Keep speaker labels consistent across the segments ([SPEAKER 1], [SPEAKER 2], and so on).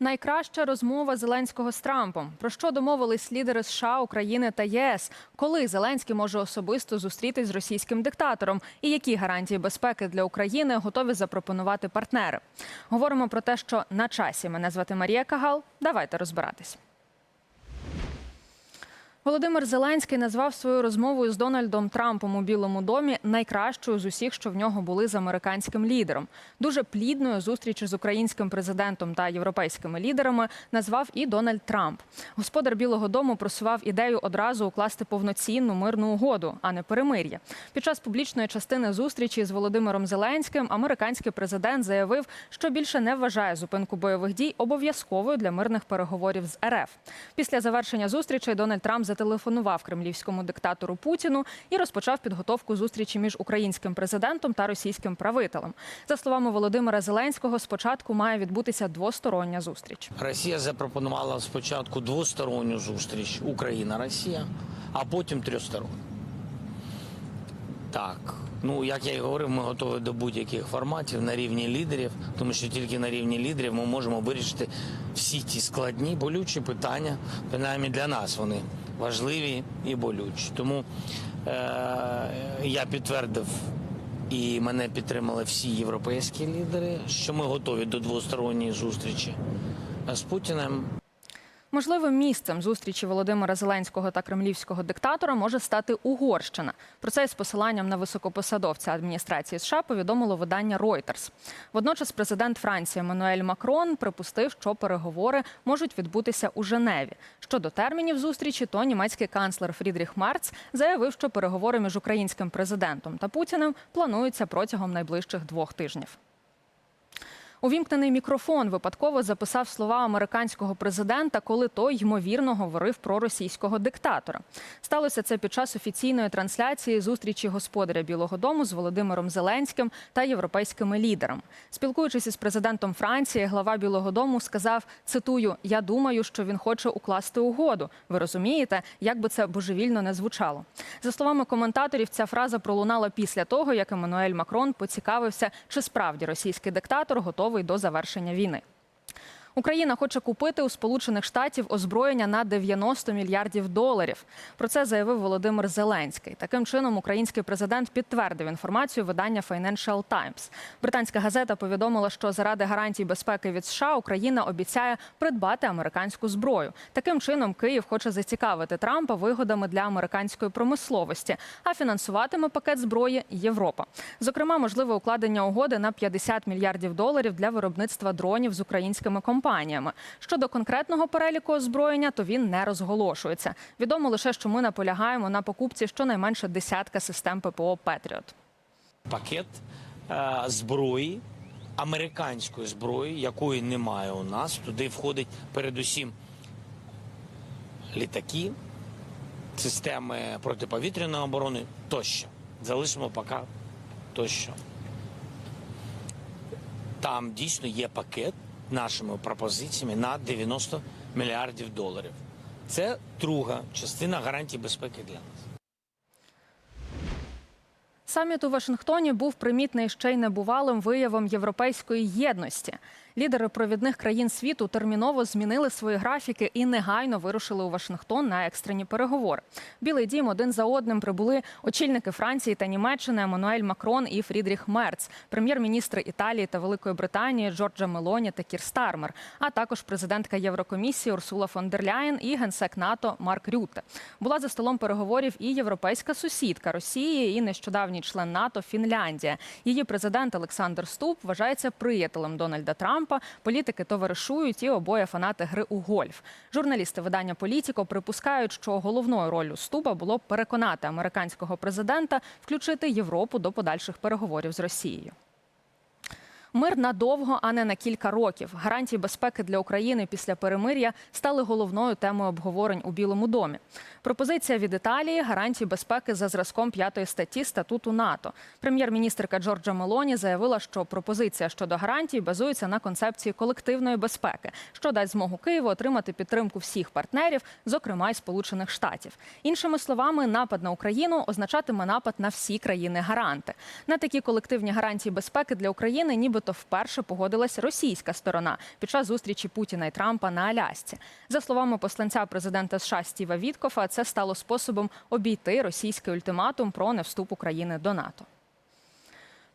[SPEAKER 1] Найкраща розмова Зеленського з Трампом. Про що домовились лідери США, України та ЄС? Коли Зеленський може особисто зустрітись з російським диктатором? І які гарантії безпеки для України готові запропонувати партнери? Говоримо про те, що на часі. Мене звати Марія Кагал. Давайте розбиратись. Володимир Зеленський назвав свою розмову з Дональдом Трампом у Білому домі найкращою з усіх, що в нього були з американським лідером. Дуже плідною зустріч з українським президентом та європейськими лідерами назвав і Дональд Трамп. Господар Білого Дому просував ідею одразу укласти повноцінну мирну угоду, а не перемир'я. Під час публічної частини зустрічі з Володимиром Зеленським американський президент заявив, що більше не вважає зупинку бойових дій обов'язковою для мирних переговорів з РФ. Після завершення зустрічей Дональд Трамп зателефонував кремлівському диктатору Путіну і розпочав підготовку зустрічі між українським президентом та російським правителем. За словами Володимира Зеленського, спочатку має відбутися двостороння зустріч.
[SPEAKER 2] Росія запропонувала спочатку двосторонню зустріч Україна-Росія, а потім трьохсторонню. Так, ну як я і говорив, ми готові до будь-яких форматів на рівні лідерів, тому що тільки на рівні лідерів ми можемо вирішити всі ті складні, болючі питання. Принаймні для нас вони важливі і болючі. Тому е- я підтвердив. І мене підтримали всі європейські лідери, що ми готові до двосторонньої зустрічі з Путіним.
[SPEAKER 1] Можливим місцем зустрічі Володимира Зеленського та кремлівського диктатора може стати Угорщина. Про це із посиланням на високопосадовця адміністрації США повідомило видання Reuters. Водночас президент Франції Еммануель Макрон припустив, що переговори можуть відбутися у Женеві. Щодо термінів зустрічі, то німецький канцлер Фрідріх Марц заявив, що переговори між українським президентом та Путіним плануються протягом найближчих двох тижнів. Увімкнений мікрофон випадково записав слова американського президента, коли той ймовірно говорив про російського диктатора. Сталося це під час офіційної трансляції зустрічі господаря Білого Дому з Володимиром Зеленським та європейськими лідерами. Спілкуючись із президентом Франції, глава Білого Дому сказав: цитую: Я думаю, що він хоче укласти угоду. Ви розумієте, як би це божевільно не звучало. За словами коментаторів, ця фраза пролунала після того, як Еммануель Макрон поцікавився, чи справді російський диктатор готовий до завершення війни. Україна хоче купити у Сполучених Штатів озброєння на 90 мільярдів доларів. Про це заявив Володимир Зеленський. Таким чином, український президент підтвердив інформацію видання Financial Times. Британська газета повідомила, що заради гарантій безпеки від США Україна обіцяє придбати американську зброю. Таким чином, Київ хоче зацікавити Трампа вигодами для американської промисловості, а фінансуватиме пакет зброї Європа. Зокрема, можливе укладення угоди на 50 мільярдів доларів для виробництва дронів з українськими компаніями. Щодо конкретного переліку озброєння, то він не розголошується. Відомо лише, що ми наполягаємо на покупці щонайменше десятка систем ППО Петріот.
[SPEAKER 2] Пакет е, зброї, американської зброї, якої немає у нас. Туди входить передусім літаки, системи протиповітряної оборони тощо. Залишимо поки тощо. Там дійсно є пакет нашими пропозиціями на 90 мільярдів доларів. Це друга частина гарантій безпеки для нас.
[SPEAKER 1] Саміт у Вашингтоні був примітний ще й небувалим виявом європейської єдності. Лідери провідних країн світу терміново змінили свої графіки і негайно вирушили у Вашингтон на екстрені переговори. Білий дім один за одним прибули очільники Франції та Німеччини Еммануель Макрон і Фрідріх Мерц, прем'єр-міністри Італії та Великої Британії Джорджа Мелоні та Кір Стармер, а також президентка Єврокомісії Урсула фон дер Ляєн і генсек НАТО Марк Рютте. Була за столом переговорів і європейська сусідка Росії, і нещодавній член НАТО Фінляндія. Її президент Олександр Ступ вважається приятелем Дональда Трампа. Політики товаришують і обоє фанати гри у гольф. Журналісти видання Політіко припускають, що головною роллю Стуба було переконати американського президента включити Європу до подальших переговорів з Росією. Мир надовго, а не на кілька років. Гарантії безпеки для України після перемир'я стали головною темою обговорень у Білому домі. Пропозиція від Італії гарантії безпеки за зразком п'ятої статті статуту НАТО. Прем'єр-міністрка Джорджа Мелоні заявила, що пропозиція щодо гарантій базується на концепції колективної безпеки, що дасть змогу Києву отримати підтримку всіх партнерів, зокрема й Сполучених Штатів. Іншими словами, напад на Україну означатиме напад на всі країни-гаранти. На такі колективні гарантії безпеки для України, нібито нібито вперше погодилась російська сторона під час зустрічі Путіна і Трампа на Алясці. За словами посланця президента США Стіва Віткофа, це стало способом обійти російський ультиматум про невступ України до НАТО.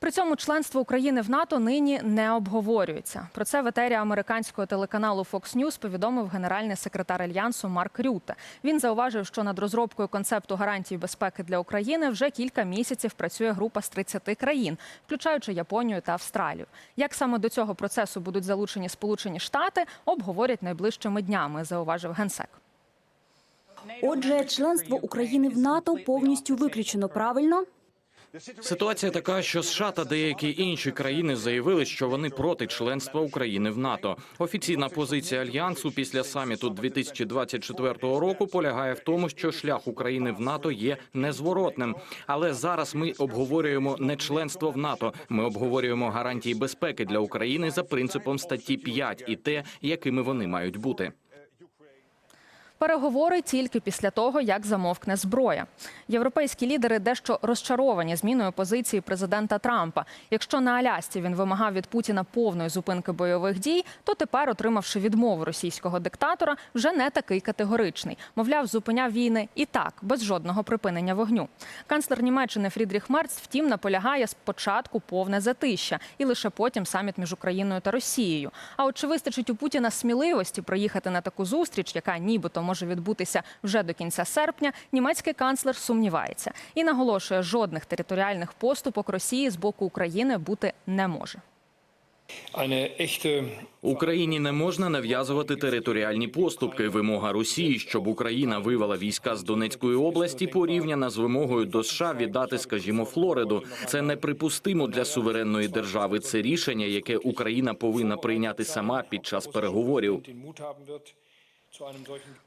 [SPEAKER 1] При цьому членство України в НАТО нині не обговорюється. Про це в етері американського телеканалу Fox News повідомив генеральний секретар альянсу Марк Рюте. Він зауважив, що над розробкою концепту гарантій безпеки для України вже кілька місяців працює група з 30 країн, включаючи Японію та Австралію. Як саме до цього процесу будуть залучені Сполучені Штати, обговорять найближчими днями, зауважив генсек.
[SPEAKER 3] Отже, членство України в НАТО повністю виключено правильно.
[SPEAKER 4] Ситуація така, що США та деякі інші країни заявили, що вони проти членства України в НАТО. Офіційна позиція альянсу після саміту 2024 року полягає в тому, що шлях України в НАТО є незворотним. Але зараз ми обговорюємо не членство в НАТО. Ми обговорюємо гарантії безпеки для України за принципом статті 5 і те, якими вони мають бути.
[SPEAKER 1] Переговори тільки після того, як замовкне зброя. Європейські лідери дещо розчаровані зміною позиції президента Трампа. Якщо на Алясці він вимагав від Путіна повної зупинки бойових дій, то тепер, отримавши відмову російського диктатора, вже не такий категоричний. Мовляв, зупиняв війни і так, без жодного припинення вогню. Канцлер Німеччини Фрідріх Мерц, втім, наполягає спочатку повне затища і лише потім саміт між Україною та Росією. А от чи вистачить у Путіна сміливості проїхати на таку зустріч, яка нібито може відбутися вже до кінця серпня, німецький канцлер сумнівається і наголошує, жодних територіальних поступок Росії з боку України бути не може.
[SPEAKER 4] Україні не можна нав'язувати територіальні поступки. Вимога Росії, щоб Україна вивела війська з Донецької області, порівняна з вимогою до США віддати, скажімо, Флориду. Це неприпустимо для суверенної держави. Це рішення, яке Україна повинна прийняти сама під час переговорів.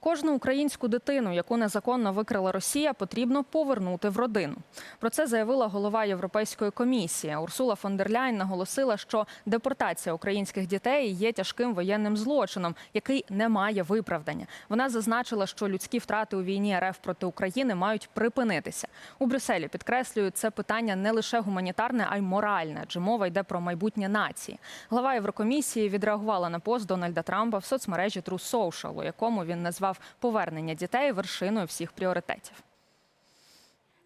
[SPEAKER 1] Кожну українську дитину, яку незаконно викрила Росія, потрібно повернути в родину. Про це заявила голова Європейської комісії. Урсула фон дер Ляйн наголосила, що депортація українських дітей є тяжким воєнним злочином, який не має виправдання. Вона зазначила, що людські втрати у війні РФ проти України мають припинитися. У Брюсселі підкреслюють це питання не лише гуманітарне, а й моральне, адже мова йде про майбутнє нації. Глава Єврокомісії відреагувала на пост Дональда Трампа в соцмережі True Social, якому він назвав повернення дітей вершиною всіх пріоритетів.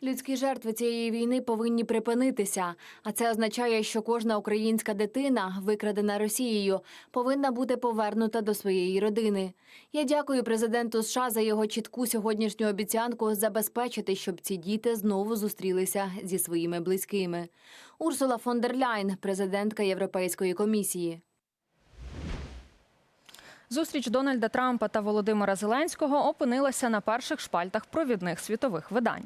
[SPEAKER 3] Людські жертви цієї війни повинні припинитися. А це означає, що кожна українська дитина, викрадена Росією, повинна бути повернута до своєї родини. Я дякую президенту США за його чітку сьогоднішню обіцянку забезпечити, щоб ці діти знову зустрілися зі своїми близькими. Урсула фон дер Ляйн, президентка Європейської комісії.
[SPEAKER 1] Зустріч Дональда Трампа та Володимира Зеленського опинилася на перших шпальтах провідних світових видань.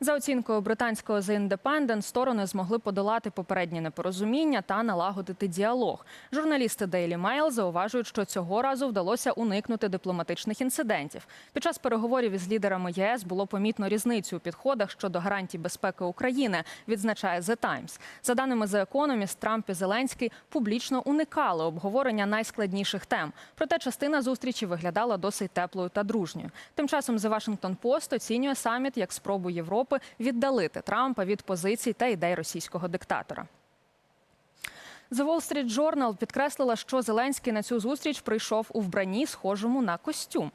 [SPEAKER 1] За оцінкою британського The Independent, сторони змогли подолати попередні непорозуміння та налагодити діалог. Журналісти Daily Mail зауважують, що цього разу вдалося уникнути дипломатичних інцидентів. Під час переговорів із лідерами ЄС було помітно різницю у підходах щодо гарантій безпеки України, відзначає The Times. За даними The Economist, Трамп і Зеленський публічно уникали обговорення найскладніших тем. Проте частина зустрічі виглядала досить теплою та дружньою. Тим часом The Washington Post оцінює саміт як спробу Європи віддалити Трампа від позицій та ідей російського диктатора. The Wall Street Journal підкреслила, що Зеленський на цю зустріч прийшов у вбранні, схожому на костюм.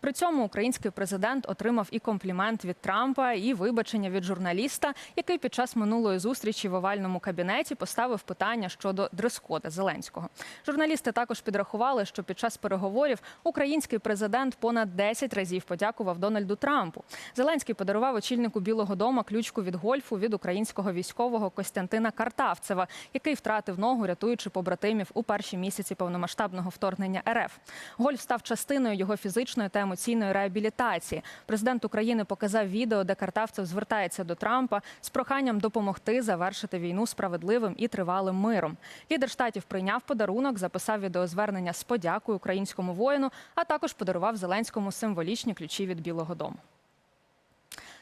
[SPEAKER 1] При цьому український президент отримав і комплімент від Трампа, і вибачення від журналіста, який під час минулої зустрічі в овальному кабінеті поставив питання щодо дрес-кода Зеленського. Журналісти також підрахували, що під час переговорів український президент понад 10 разів подякував Дональду Трампу. Зеленський подарував очільнику Білого Дому ключку від гольфу від українського військового Костянтина Картавцева, який втратив ногу, рятуючи побратимів у перші місяці повномасштабного вторгнення РФ. Гольф став частиною його фізичної та емоційної реабілітації. Президент України показав відео, де Картавцев звертається до Трампа з проханням допомогти завершити війну справедливим і тривалим миром. Лідер штатів прийняв подарунок, записав відеозвернення з подякою українському воїну, а також подарував Зеленському символічні ключі від Білого Дому.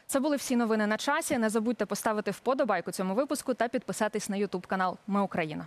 [SPEAKER 1] Це були всі новини на часі. Не забудьте поставити вподобайку цьому випуску та підписатись на Ютуб канал Ми Україна.